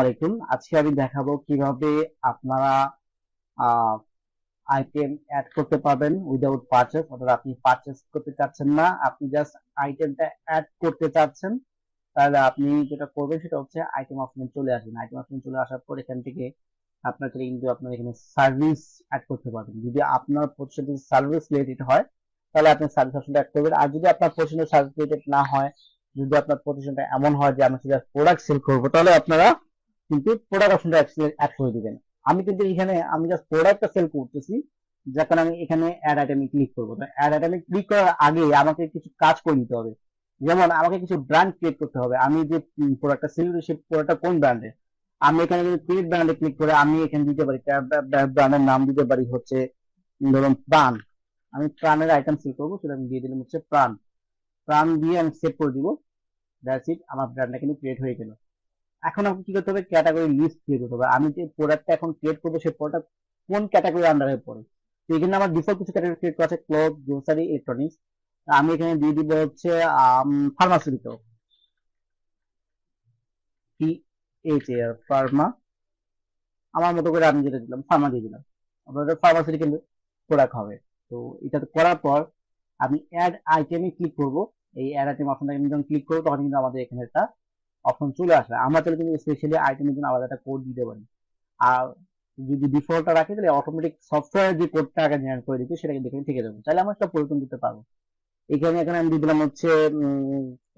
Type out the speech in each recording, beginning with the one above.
আলাইকুম। আজকে আমি দেখাবো কীভাবে আপনারা আইটেম অ্যাড করতে পারবেন উইদাউট পারচেস অর্থাৎ আপনি পারচেস করতে চাচ্ছেন না, আপনি জাস্ট আইটেমটা অ্যাড করতে চাচ্ছেন, তাহলে আপনি যেটা করবেন সেটা হচ্ছে আইটেম অপশনে চলে আসবেন। আইটেম অপশনে চলে আসার পর এখান থেকে কিন্তু আপনার এখানে সার্ভিস অ্যাড করতে পারবেন। যদি আপনার সার্ভিস রিলেটেড হয়, তাহলে আপনি সার্ভিস অপশনটা অ্যাড করবেন। আর যদি আপনার সার্ভিস রিলেটেড না হয়, যদি আপনার প্রতিষ্ঠানটা এমন হয় যে আমি প্রোডাক্ট সেল করব, তাহলে আপনারা কিন্তু প্রোডাক্ট অপশনটা অ্যাড করে দিবেন। আমি কিন্তু এখানে, আমি জাস্ট প্রোডাক্টটা সেল করতেছি, যার কারণে আমি এখানে অ্যাড আইটেমে ক্লিক করব। অ্যাড আইটেমে ক্লিক করার আগে আমাকে কিছু কাজ করে নিতে হবে। যেমন আমাকে কিছু ব্র্যান্ড ক্রিয়েট করতে হবে। আমি যে প্রোডাক্টটা সেল করি সেই প্রোডাক্টটা কোন ব্র্যান্ডের আমি এখানে যদি ক্রিয়েট ব্র্যান্ডে ক্লিক করে, আমি এখানে দিতে পারি ব্র্যান্ডের নাম দিতে পারি হচ্ছে, ধরুন প্রাণ। আমি প্রাণের আইটেম সেল করব, সেটা আমি দিয়ে দিলাম হচ্ছে প্রাণ। প্রাণ দিয়ে আমি সেভ করে দিব। দ্যাটস ইট আমার ব্র্যান্ডটা কিন্তু ক্রিয়েট হয়ে গেল। এখন আমাকে কি করতে হবে? ক্যাটাগরি লিস্ট ক্রিয়েট করতে হবে। আমি যে প্রোডাক্টটা এখন ক্রিয়েট করব সেই প্রোডাক্ট কোন ক্যাটাগরি আন্ডারে পড়ে? তো এখানে আমার ডিফল্ট কিছু ক্যাটাগরি ক্রিয়েট করা আছে ক্লোথ গ্রোসারি ইলেকট্রনিক্স আমি এখানে দিয়ে দিব হচ্ছে ফার্মাসিউটিক্যাল পি এইচ ফার্মা আমার মতো করে আমি যেটা দিলাম ফার্মা দিয়ে দিলাম। আপনাদের ফার্মাসিউটিক্যাল প্রোডাক্ট হবে। তো এটা করার পর আমি অ্যাড আইটেমে ক্লিক করব। এই অ্যাড আইটেম অপশনটা যখন ক্লিক করব, তখন কিন্তু আমাদের এখানে একটা অপশন চলে আসে, আমরা তাহলে কিন্তু স্পেশালি আইটেমের জন্য আলাদা একটা কোড দিতে পারি। আর যদি ডিফল্টটা রাখি, তাহলে অটোমেটিক সফটওয়্যার যে কোডটা আগে জেনারেট করে দিচ্ছে সেটা এখানে থেকে যাবে তাহলে আমরা সেটা পরিবর্তন করতে পারব। এখানে এখানে আমি দিলাম হচ্ছে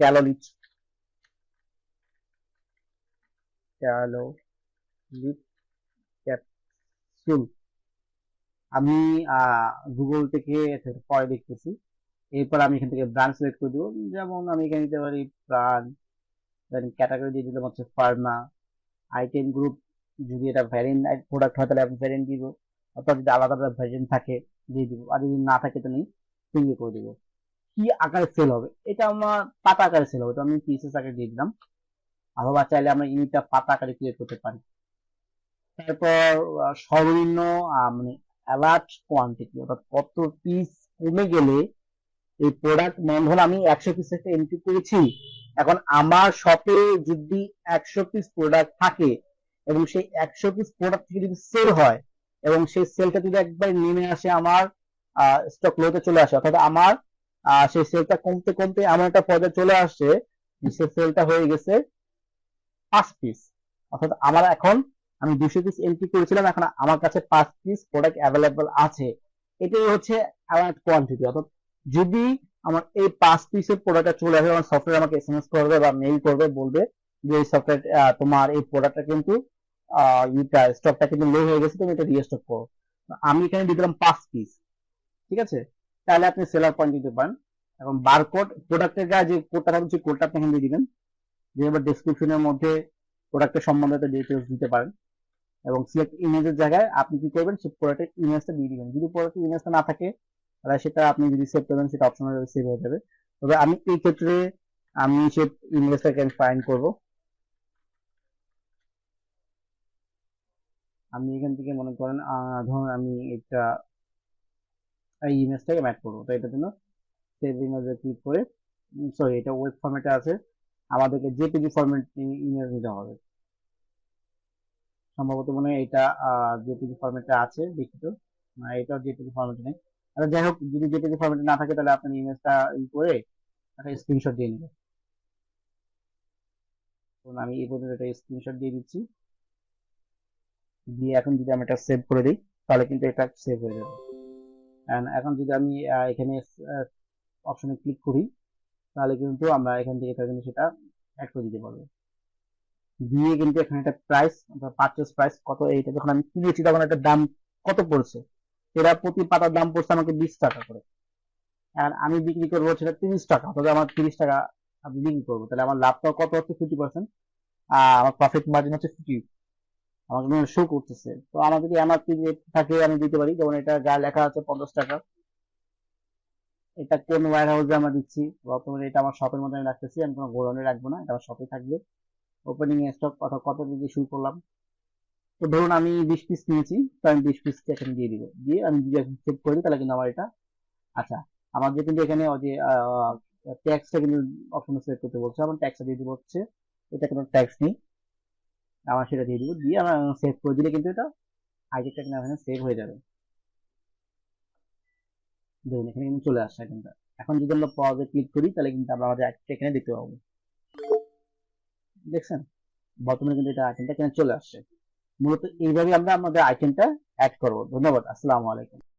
ক্যালোরিচ ক্যালোরিচ ক্যাপসুল আমি গুগল থেকে পরে দেখতেছি। এরপর আমি এখান থেকে ব্রাঞ্চ সিলেক্ট করে দিব। যেমন আমি এখানে দিতে পারি ব্র্যান্ড দেন ক্যাটাগরি দিয়ে দিলাম হচ্ছে ফার্মা আইটেম গ্রুপ যদি এটা ভ্যারিয়েন্ট প্রোডাক্ট হয় তাহলে আমি ভ্যারিয়েন্ট দিব। অথবা যদি আলাদা আলাদা ভ্যারিয়েন্ট থাকে, দিয়ে দিব। আর যদি না থাকে তাহলে সিঙ্গে করে দিব। কি আকারে সেল হবে? এটা আমার পাতা আকারে সেল হবে। তো আমি পিসেস আকারে দিয়ে দিলাম। অথবা চাইলে আমরা ইউনিটটা পাতা আকারে ক্রিয়েট করতে পারি। তারপর সর্বনিম্ন মানে অ্যালার্ট কোয়ান্টিটি অর্থাৎ কত পিস কমে গেলে এই প্রোডাক্ট মনে হলো আমি একশো পিস একটা এন্ট্রি করেছি। এখন আমার শপে যদি একশো পিস প্রোডাক্ট থাকে এবং সেই একশো পিস প্রোডাক্ট থেকে যদি সেল হয় এবং সেই সেলটা যদি একবার নেমে আসে আমার স্টক লোতে চলে আসে, অর্থাৎ আমার সেই সেলটা কমতে কমতে এমন একটা পর্যায়ে চলে আসছে সে সেলটা হয়ে গেছে পাঁচ পিস অর্থাৎ আমার এখন আমি দুশো পিস এন্ট্রি করেছিলাম, এখন আমার কাছে পাঁচ পিস প্রোডাক্ট অ্যাভেলেবল আছে। এটাই হচ্ছে অ্যালার্ট কোয়ান্টিটি অর্থাৎ যদি আমার এই পাঁচ পিসের প্রোডাক্টটা চলে আসবে, আমার সফটওয়্যার আমাকে এসএমএস করবে বা মেইল করবে, বলবে যে এই সফটওয়্যার তোমার এই প্রোডাক্টটা কিন্তু ইটা স্টকটা কিন্তু লো হয়ে গেছে, তুমি এটা রিস্টক করো। আমি এখানে দিলাম পাঁচ পিস ঠিক আছে? তাহলে আপনি সেলার পয়েন্ট দিতে পারেন। এখন বারকোড প্রোডাক্টের গায়ে যে কোডটা থাকবে, সেই কোডটা আপনি এখানে দিয়ে দিবেন। দিয়ে এবার ডেসক্রিপশনের মধ্যে প্রোডাক্টের সম্বন্ধিত ডিটেলস দিতে পারেন। এবং সিলেক্ট ইমেজের জায়গায় আপনি কি করবেন, সেই প্রোডাক্টের ইমেজটা দিয়ে দিবেন। যদি প্রোডাক্টের ইমেজটা না থাকে তাহলে সেটা আপনি যদি সেভ করবেন, সেটা অপশনাল সেভ হয়ে যাবে। তবে আমি এই ক্ষেত্রে আমি সে ইমেজটাকে আমি ফাইন করব। আমি এখান থেকে মনে করেন ধরুন আমি এটা, এই ইমেজটাকে ম্যাচ করব। তো এটার জন্য সেভ ইমেজে ক্লিক করে সরি এটা ওয়েব ফরম্যাটে আছে। আমাদেরকে জেপিজি ফরম্যাট ইমেজ নিতে হবে। সম্ভবত মনে হয় এটা জেপিজি ফরম্যাটে আছে দেখি তো এটাও জেপিজি ফরম্যাটে নেই। যাই হোক, যদি জেপিজি ফরম্যাটে না থাকে, তাহলে আপনি ইমেজটা ই করে একটা স্ক্রিনশট দিয়ে নেবেন। আমি এই পর্যন্ত একটা স্ক্রিনশট দিয়ে দিচ্ছি। দিয়ে এখন যদি আমি এটা সেভ করে দিই, তাহলে কিন্তু এটা সেভ হয়ে যাবে। এখন যদি আমি এখানে অপশনে ক্লিক করি, তাহলে কিন্তু আমরা এখান থেকে কিন্তু সেটা অ্যাড করে দিতে পারব। দিয়ে কিন্তু এখানে একটা প্রাইস পারচেস প্রাইস কত, এইটা যখন আমি কিনেছি, তখন একটা দাম কত পড়ছে? এরা প্রতি পাতার দাম পড়ছে আমাকে বিশ টাকা করে। আর আমি বিক্রি করব সেটা তিরিশ টাকা তবে আমার তিরিশ টাকা আমি বিক্রি করব। তাহলে আমার লাভটা কত হচ্ছে? ফিফটি পার্সেন্ট আর আমার প্রফিট মার্জিন হচ্ছে ফিফটি আমাকে শো করতেছে। তো আমার যদি এমআরপি থাকে, আমি দিতে পারি। যেমন এটা যা লেখা আছে পঞ্চাশ টাকা। এটা কোন ওয়ার হাউসে আমরা দিচ্ছি? বর্তমানে এটা আমার শপের মধ্যে আমি রাখতেছি। আমি কোনো গোডাউনে রাখব না। এটা আমার শপে থাকবে। ওপেনিং স্টক কত কত দিয়ে শুরু করলাম? তো ধরুন আমি বিশ পিস নিয়েছি, তো আমি বিশ পিস এখানে দিয়ে দিব। দিয়ে আমি যদি সেভ করে দিই, তাহলে কিন্তু আমার এটা আচ্ছা আমার যে কিন্তু এখানে যে ট্যাক্সটা কিন্তু অপশন সিলেক্ট করতে বলছে। আমার ট্যাক্সটা দিয়ে দিব হচ্ছে, এটা কোনো ট্যাক্স নেই। আমার সেটা দিয়ে দিব। দিয়ে আমার সেভ করে দিলে কিন্তু এটা আইডিটা কিন্তু এখানে সেভ হয়ে যাবে। দেখুন, এখানে কিন্তু চলে আসছে কিন্তু এখন যদি আমরা পজে ক্লিক করি, তাহলে কিন্তু আমরা আমাদের আইটেমটা এখানে দেখতে পাবো। দেখছেন? বর্তমানে কিন্তু এটা আইটেমটা এখানে চলে আসছে। মূলত এইভাবে আমরা আমাদের আইটেমটা অ্যাড করব। ধন্যবাদ আসসালামু আলাইকুম।